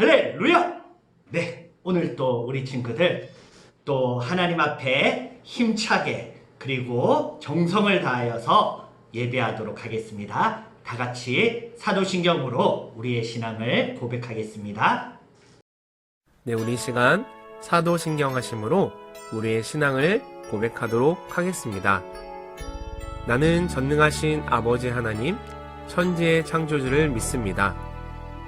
할렐루야! 네, 오늘 또 우리 친구들 또 하나님 앞에 힘차게 그리고 정성을 다하여서 예배하도록 하겠습니다. 다 같이 사도신경으로 우리의 신앙을 고백하겠습니다. 네, 우리 이 시간 사도신경 하심으로 우리의 신앙을 고백하도록 하겠습니다. 나는 전능하신 아버지 하나님, 천지의 창조주를 믿습니다.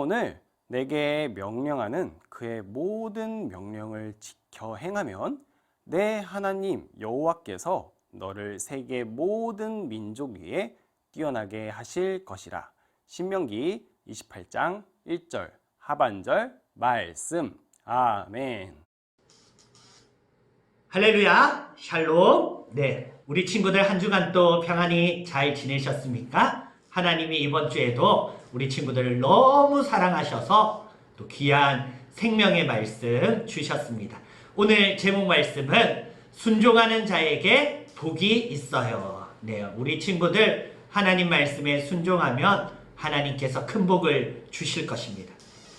오늘 내게 명령하는 그의 모든 명령을 지켜 행하면 내 하나님 여호와께서 너를 세계 모든 민족 위에 뛰어나게 하실 것이라. 신명기 28장 1절 하반절 말씀. 아멘. 할렐루야, 샬롬. 네, 우리 친구들 한 주간 또 평안히 잘 지내셨습니까? 하나님이 이번 주에도 우리 친구들을 너무 사랑하셔서 또 귀한 생명의 말씀 주셨습니다. 오늘 제목 말씀은 순종하는 자에게 복이 있어요. 네, 우리 친구들 하나님 말씀에 순종하면 하나님께서 큰 복을 주실 것입니다.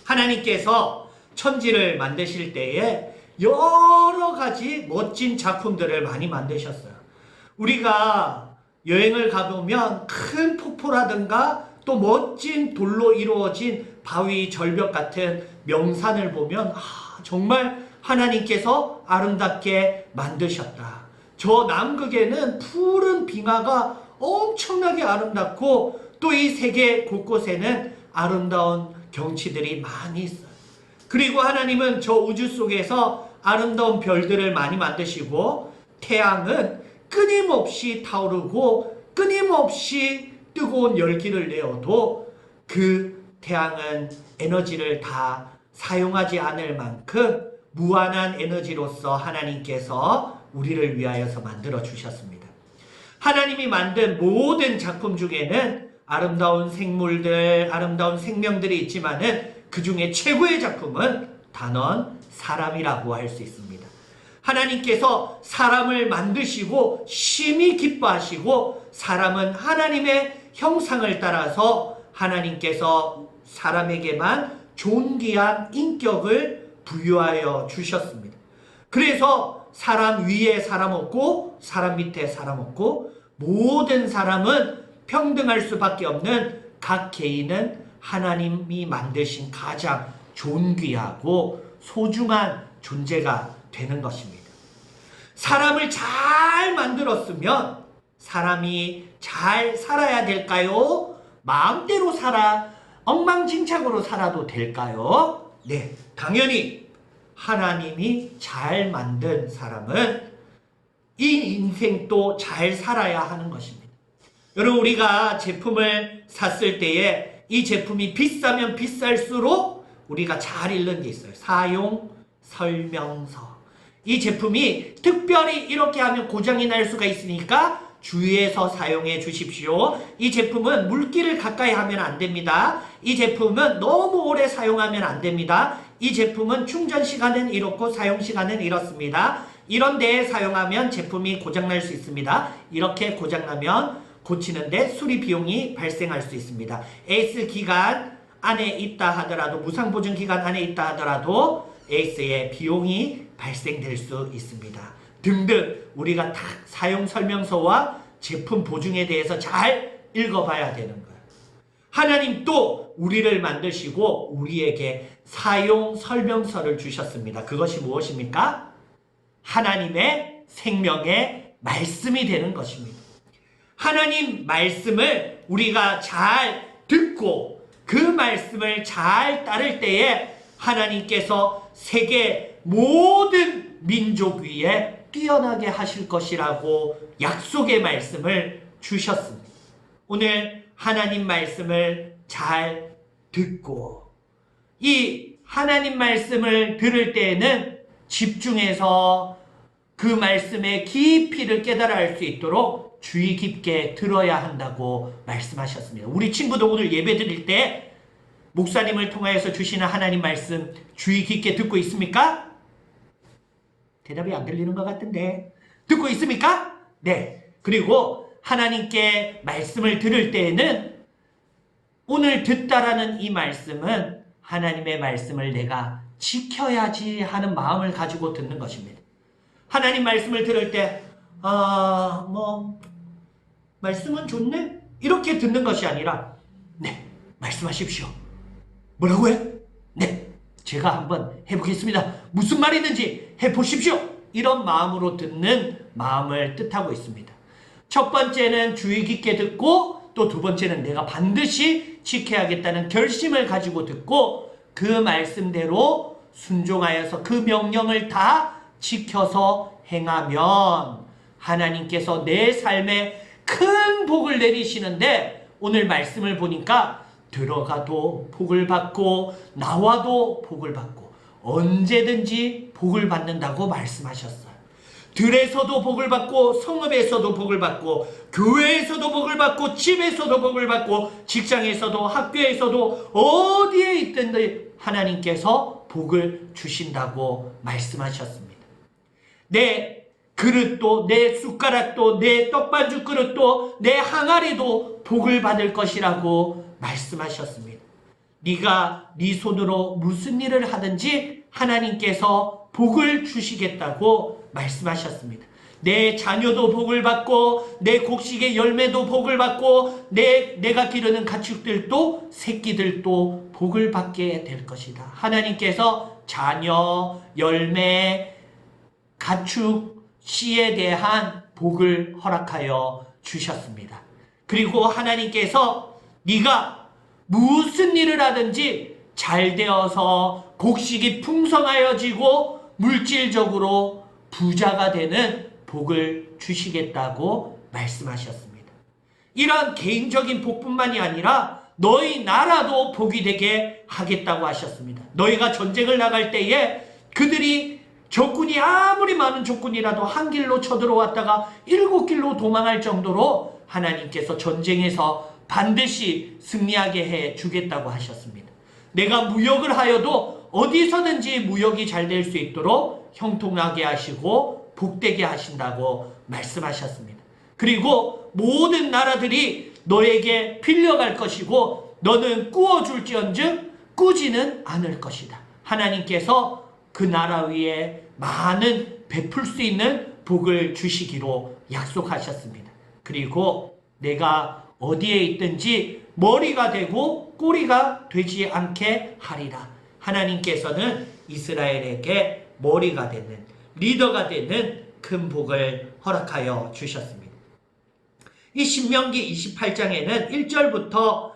하나님께서 천지를 만드실 때에 여러 가지 멋진 작품들을 많이 만드셨어요. 우리가 여행을 가보면 큰 폭포라든가 또 멋진 돌로 이루어진 바위 절벽 같은 명산을 보면 아, 정말 하나님께서 아름답게 만드셨다. 저 남극에는 푸른 빙하가 엄청나게 아름답고 또 이 세계 곳곳에는 아름다운 경치들이 많이 있어요. 그리고 하나님은 저 우주 속에서 아름다운 별들을 많이 만드시고 태양은 끊임없이 타오르고 끊임없이 뜨거운 열기를 내어도 그 태양은 에너지를 다 사용하지 않을 만큼 무한한 에너지로서 하나님께서 우리를 위하여서 만들어 주셨습니다. 하나님이 만든 모든 작품 중에는 아름다운 생물들, 아름다운 생명들이 있지만은 그 중에 최고의 작품은 단언 사람이라고 할 수 있습니다. 하나님께서 사람을 만드시고 심히 기뻐하시고 사람은 하나님의 형상을 따라서 하나님께서 사람에게만 존귀한 인격을 부여하여 주셨습니다. 그래서 사람 위에 사람 없고 사람 밑에 사람 없고 모든 사람은 평등할 수밖에 없는 각 개인은 하나님이 만드신 가장 존귀하고 소중한 존재가 되는 것입니다. 사람을 잘 만들었으면 사람이 잘 살아야 될까요? 마음대로 살아 엉망진창으로 살아도 될까요? 네, 당연히 하나님이 잘 만든 사람은 이 인생도 잘 살아야 하는 것입니다. 여러분 우리가 제품을 샀을 때에 이 제품이 비싸면 비쌀수록 우리가 잘 읽는 게 있어요. 사용 설명서. 이 제품이 특별히 이렇게 하면 고장이 날 수가 있으니까 주의해서 사용해 주십시오. 이 제품은 물기를 가까이 하면 안 됩니다. 이 제품은 너무 오래 사용하면 안 됩니다. 이 제품은 충전 시간은 이렇고 사용 시간은 이렇습니다. 이런 데에 사용하면 제품이 고장날 수 있습니다. 이렇게 고장나면 고치는데 수리 비용이 발생할 수 있습니다. 에이스 기간 안에 있다 하더라도 무상 보증 기간 안에 있다 하더라도 에이스의 비용이 발생될 수 있습니다. 등등 우리가 다 사용 설명서와 제품 보증에 대해서 잘 읽어봐야 되는 거예요. 하나님 또 우리를 만드시고 우리에게 사용 설명서를 주셨습니다. 그것이 무엇입니까? 하나님의 생명의 말씀이 되는 것입니다. 하나님 말씀을 우리가 잘 듣고 그 말씀을 잘 따를 때에 하나님께서 세계 모든 민족 위에 뛰어나게 하실 것이라고 약속의 말씀을 주셨습니다. 오늘 하나님 말씀을 잘 듣고 이 하나님 말씀을 들을 때에는 집중해서 그 말씀의 깊이를 깨달아 알 수 있도록 주의 깊게 들어야 한다고 말씀하셨습니다. 우리 친구도 오늘 예배 드릴 때 목사님을 통하여서 주시는 하나님 말씀 주의 깊게 듣고 있습니까? 대답이 안 들리는 것 같은데 듣고 있습니까? 네. 그리고 하나님께 말씀을 들을 때에는 오늘 듣다라는 이 말씀은 하나님의 말씀을 내가 지켜야지 하는 마음을 가지고 듣는 것입니다. 하나님 말씀을 들을 때, 아, 뭐, 말씀은 좋네? 이렇게 듣는 것이 아니라, 네, 말씀하십시오. 뭐라고요? 네, 제가 한번 해보겠습니다. 무슨 말이든지 해보십시오. 이런 마음으로 듣는 마음을 뜻하고 있습니다. 첫 번째는 주의 깊게 듣고 또 두 번째는 내가 반드시 지켜야겠다는 결심을 가지고 듣고 그 말씀대로 순종하여서 그 명령을 다 지켜서 행하면 하나님께서 내 삶에 큰 복을 내리시는데 오늘 말씀을 보니까 들어가도 복을 받고 나와도 복을 받고 언제든지 복을 받는다고 말씀하셨어요. 들에서도 복을 받고 성읍에서도 복을 받고 교회에서도 복을 받고 집에서도 복을 받고 직장에서도 학교에서도 어디에 있든지 하나님께서 복을 주신다고 말씀하셨습니다. 내 그릇도 내 숟가락도 내 떡반죽 그릇도 내 항아리도 복을 받을 것이라고 말씀하셨습니다. 네가 네 손으로 무슨 일을 하든지 하나님께서 복을 주시겠다고 말씀하셨습니다. 내 자녀도 복을 받고 내 곡식의 열매도 복을 받고 내 내가 기르는 가축들도 새끼들도 복을 받게 될 것이다. 하나님께서 자녀, 열매, 가축, 씨에 대한 복을 허락하여 주셨습니다. 그리고 하나님께서 네가 무슨 일을 하든지 잘 되어서 곡식이 풍성하여지고 물질적으로 부자가 되는 복을 주시겠다고 말씀하셨습니다. 이러한 개인적인 복뿐만이 아니라 너희 나라도 복이 되게 하겠다고 하셨습니다. 너희가 전쟁을 나갈 때에 그들이 적군이 아무리 많은 적군이라도 한 길로 쳐들어왔다가 일곱 길로 도망할 정도로 하나님께서 전쟁에서 반드시 승리하게 해 주겠다고 하셨습니다. 내가 무역을 하여도 어디서든지 무역이 잘 될 수 있도록 형통하게 하시고 복되게 하신다고 말씀하셨습니다. 그리고 모든 나라들이 너에게 빌려갈 것이고 너는 꾸어줄지언정 꾸지는 않을 것이다. 하나님께서 그 나라 위에 많은 베풀 수 있는 복을 주시기로 약속하셨습니다. 그리고 내가 어디에 있든지 머리가 되고 꼬리가 되지 않게 하리라. 하나님께서는 이스라엘에게 머리가 되는 리더가 되는 큰 복을 허락하여 주셨습니다. 이 신명기 28장에는 1절부터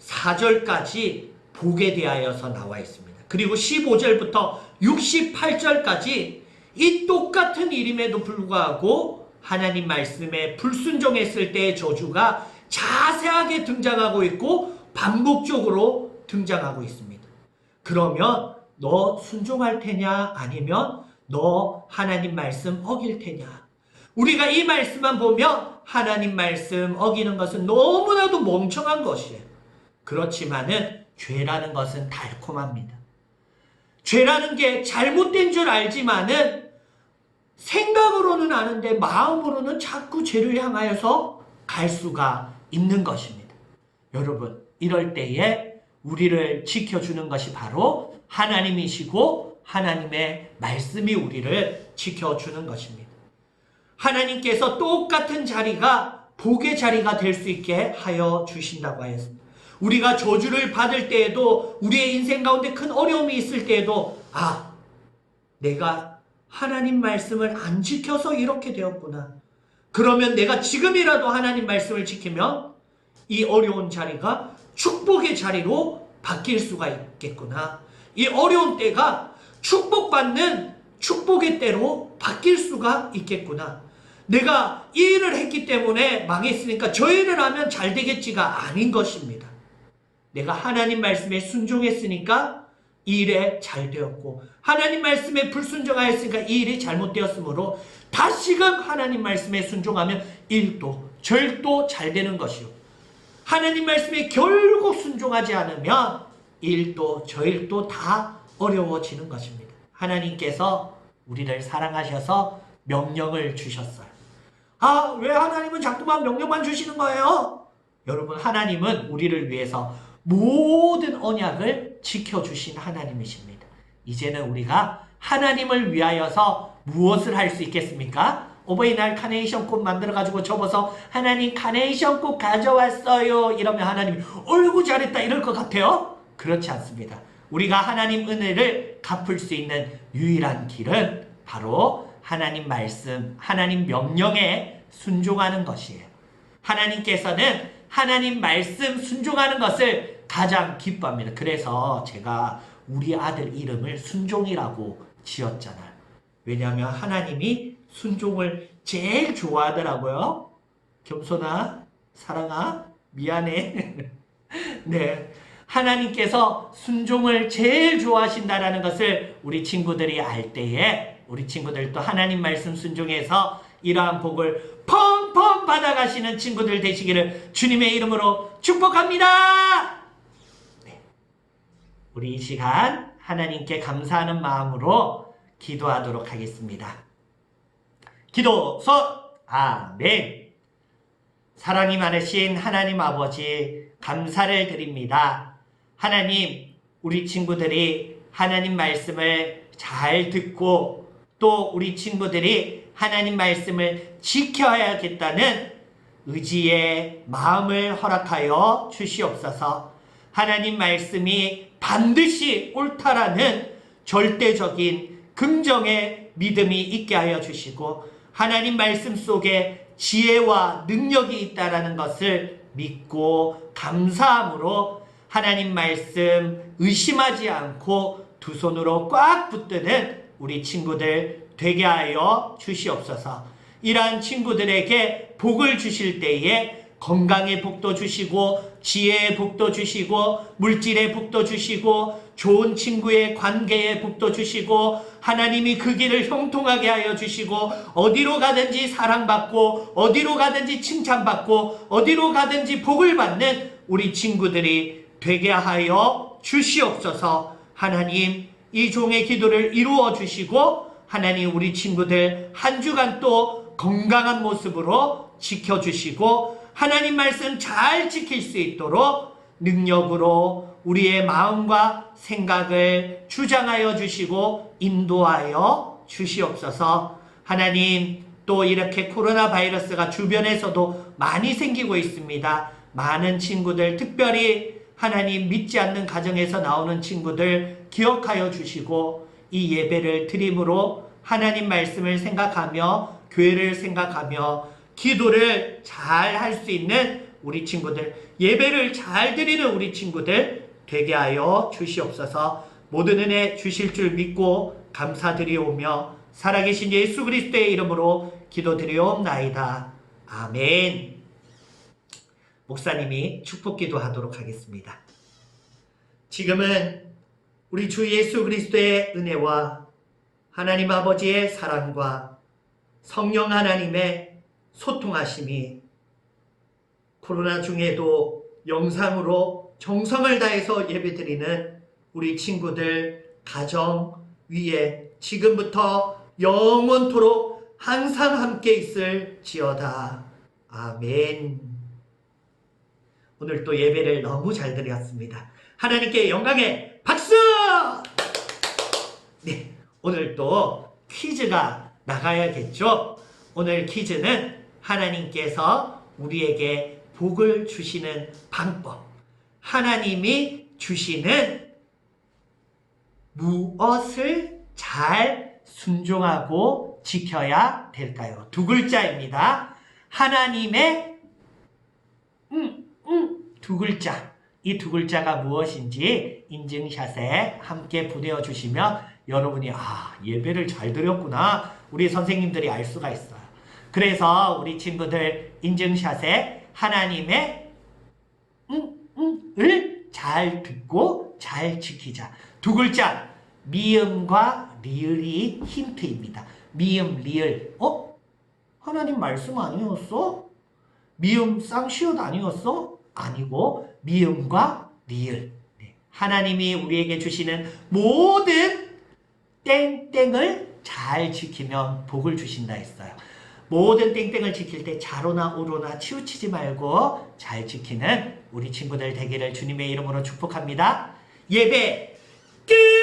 14절까지 복에 대하여서 나와 있습니다. 그리고 15절부터 68절까지 이 똑같은 일임에도 불구하고 하나님 말씀에 불순종했을 때의 저주가 자세하게 등장하고 있고 반복적으로 등장하고 있습니다. 그러면 너 순종할 테냐 아니면 너 하나님 말씀 어길 테냐 우리가 이 말씀만 보면 하나님 말씀 어기는 것은 너무나도 멍청한 것이에요. 그렇지만은 죄라는 것은 달콤합니다. 죄라는 게 잘못된 줄 알지만은 생각으로는 아는데 마음으로는 자꾸 죄를 향하여서 갈 수가 있는 것입니다. 여러분, 이럴 때에 우리를 지켜주는 것이 바로 하나님이시고 하나님의 말씀이 우리를 지켜주는 것입니다. 하나님께서 똑같은 자리가 복의 자리가 될 수 있게 하여 주신다고 하였습니다. 우리가 저주를 받을 때에도 우리의 인생 가운데 큰 어려움이 있을 때에도 아, 내가 하나님 말씀을 안 지켜서 이렇게 되었구나. 그러면 내가 지금이라도 하나님 말씀을 지키면 이 어려운 자리가 축복의 자리로 바뀔 수가 있겠구나. 이 어려운 때가 축복받는 축복의 때로 바뀔 수가 있겠구나. 내가 이 일을 했기 때문에 망했으니까 저 일을 하면 잘 되겠지가 아닌 것입니다. 내가 하나님 말씀에 순종했으니까 이 일에 잘 되었고 하나님 말씀에 불순종하였으니까 이 일이 잘못되었으므로 다시금 하나님 말씀에 순종하면 일도 절도 잘 되는 것이요. 하나님 말씀에 결국 순종하지 않으면 일도 저일도 다 어려워지는 것입니다. 하나님께서 우리를 사랑하셔서 명령을 주셨어요. 아, 왜 하나님은 자꾸만 명령만 주시는 거예요? 여러분, 하나님은 우리를 위해서 모든 언약을 지켜주신 하나님이십니다. 이제는 우리가 하나님을 위하여서 무엇을 할 수 있겠습니까? 어버이날 카네이션 꽃 만들어가지고 접어서 하나님 카네이션 꽃 가져왔어요. 이러면 하나님 어이구 잘했다 이럴 것 같아요? 그렇지 않습니다. 우리가 하나님 은혜를 갚을 수 있는 유일한 길은 바로 하나님 말씀, 하나님 명령에 순종하는 것이에요. 하나님께서는 하나님 말씀 순종하는 것을 가장 기뻐합니다. 그래서 제가 우리 아들 이름을 순종이라고 지었잖아요. 왜냐하면 하나님이 순종을 제일 좋아하더라고요. 겸손아, 사랑아, 미안해. 네. 하나님께서 순종을 제일 좋아하신다라는 것을 우리 친구들이 알 때에 우리 친구들도 하나님 말씀 순종해서 이러한 복을 펑펑 받아가시는 친구들 되시기를 주님의 이름으로 축복합니다. 네. 우리 이 시간 하나님께 감사하는 마음으로 기도하도록 하겠습니다. 기도서 아멘. 사랑이 많으신 하나님 아버지 감사를 드립니다. 하나님 우리 친구들이 하나님 말씀을 잘 듣고 또 우리 친구들이 하나님 말씀을 지켜야겠다는 의지의 마음을 허락하여 주시옵소서. 하나님 말씀이 반드시 옳다라는 절대적인 긍정의 믿음이 있게 하여 주시고 하나님 말씀 속에 지혜와 능력이 있다라는 것을 믿고 감사함으로 하나님 말씀 의심하지 않고 두 손으로 꽉 붙드는 우리 친구들 되게 하여 주시옵소서. 이러한 친구들에게 복을 주실 때에 건강의 복도 주시고 지혜의 복도 주시고 물질의 복도 주시고 좋은 친구의 관계의 복도 주시고 하나님이 그 길을 형통하게 하여 주시고 어디로 가든지 사랑받고 어디로 가든지 칭찬받고 어디로 가든지 복을 받는 우리 친구들이 되게 하여 주시옵소서 하나님 이 종의 기도를 이루어 주시고 하나님 우리 친구들 한 주간 또 건강한 모습으로 지켜주시고 하나님 말씀 잘 지킬 수 있도록 능력으로 우리의 마음과 생각을 주장하여 주시고 인도하여 주시옵소서 하나님 또 이렇게 코로나 바이러스가 주변에서도 많이 생기고 있습니다. 많은 친구들 특별히 하나님 믿지 않는 가정에서 나오는 친구들 기억하여 주시고 이 예배를 드림으로 하나님 말씀을 생각하며 교회를 생각하며 기도를 잘 할 수 있는 우리 친구들 예배를 잘 드리는 우리 친구들 되게 하여 주시옵소서 모든 은혜 주실 줄 믿고 감사드리오며 살아계신 예수 그리스도의 이름으로 기도드리옵나이다. 아멘. 목사님이 축복 기도 하도록 하겠습니다. 지금은 우리 주 예수 그리스도의 은혜와 하나님 아버지의 사랑과 성령 하나님의 소통하심이 코로나 중에도 영상으로 정성을 다해서 예배드리는 우리 친구들 가정 위에 지금부터 영원토록 항상 함께 있을 지어다. 아멘. 오늘 또 예배를 너무 잘 드렸습니다. 하나님께 영광의 박수! 네, 오늘 또 퀴즈가 나가야겠죠? 오늘 퀴즈는 하나님께서 우리에게 복을 주시는 방법, 하나님이 주시는 무엇을 잘 순종하고 지켜야 될까요? 두 글자입니다. 하나님의 음, 음, 두 글자. 이 두 글자가 무엇인지 인증샷에 함께 부대어 주시면 여러분이 아, 예배를 잘 드렸구나. 우리 선생님들이 알 수가 있어요. 그래서 우리 친구들 인증샷에 하나님의 음, 음, 을잘 듣고 잘 지키자. 두 글자 미음과 리을이 힌트입니다. 미음, 리을. 어? 하나님 말씀 아니었어? 미음 쌍시옷 아니었어? 아니고 미음과 리을. 네. 하나님이 우리에게 주시는 모든 땡땡을 잘 지키면 복을 주신다 했어요. 모든 땡땡을 지킬 때 자로나 우로나 치우치지 말고 잘 지키는 우리 친구들 되기를 주님의 이름으로 축복합니다. 예배 끝!